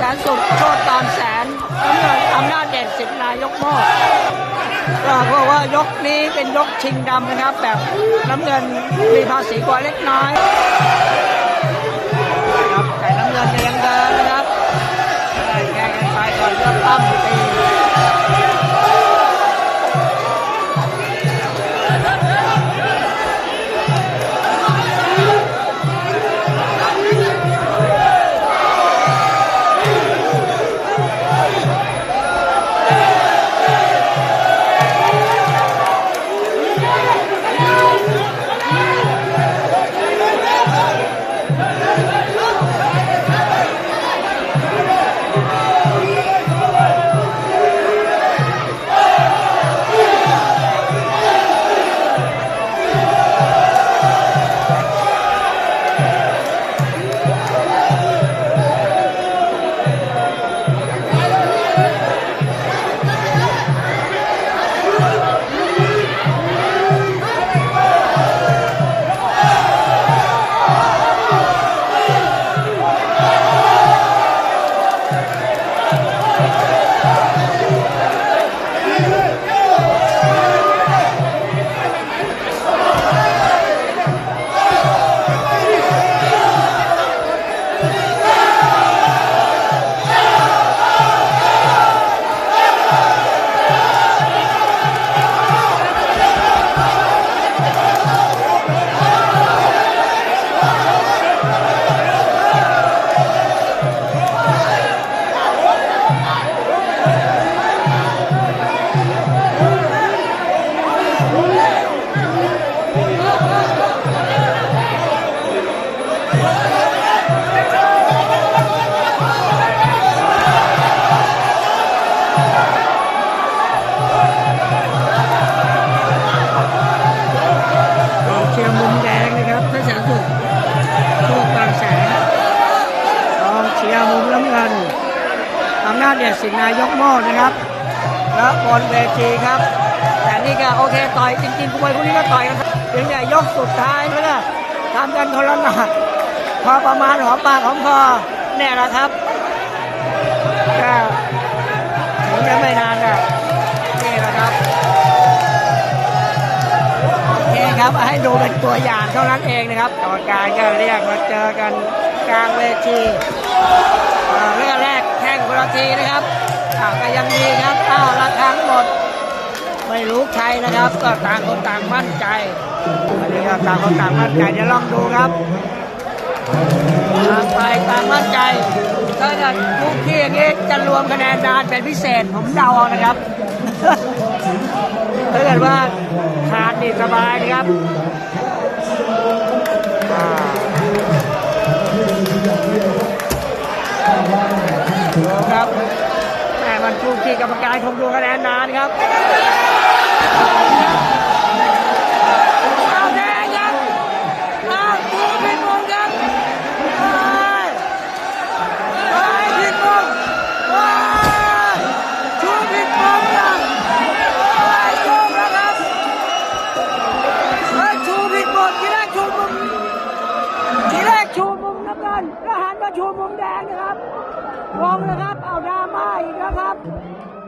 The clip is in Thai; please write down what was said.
แสนสุขโชตตอนแสนน้ำเงินอำนาจเด่นสิบนายกโมกก็บอกว่ายกนี้เป็นยกชิงดำนะครับ แบบน้ำเงินมีภาษีกว่าเล็กน้อยครับแต่น้ำเงินยังเดินนะครับได้แก้กันไปก่อนเลือกตั้งตี กอ สนสุขโชคบางแสนกองเชียร์มุมน้ำเงินอำนาจเดชสิงนายกโมดนะครับ แล้วบนเวทีครับ แต่นี่ก็โอเคต่อยจริงๆมวยพวกนี้ก็ต่อยกันถึงเนี่ยยกสุดท้ายแล้วก็ทำกันคนละหนักพอประมาณหอมปากหอมคอเนี่ยแหละครับก็ถึงจะไม่นานนะนี่แหละครับโอเคครับให้ดูเป็นตัวอย่างเท่านั้นเองนะครับกรรมการก็เรียกมาเจอกันกลางเวทีเรื่องแรกแข่งคนละทีนะครับก็ยังดีครับอ้าวละครั้งหมด ไม่รู้ใครนะครับ ก็ต่างคนต่างมั่นใจอันนี้ก็ต่างคนต่างมั่นใจเดี๋ยวลองดูครับต่างไปต่างมั่นใจถ้าเกิดคุกขี้อย่างนี้จะรวมคะแนนนานเป็นพิเศษผมเดาเอานะครับถ้าเกิดว่าขาดนี่สบายนะครับครับแม่มันคู่ขี้กรรมการคงดูคะแนนนานครับ ชูมุมแดงนะครับงงนะครับ เอาดรามาอีกแล้วครับ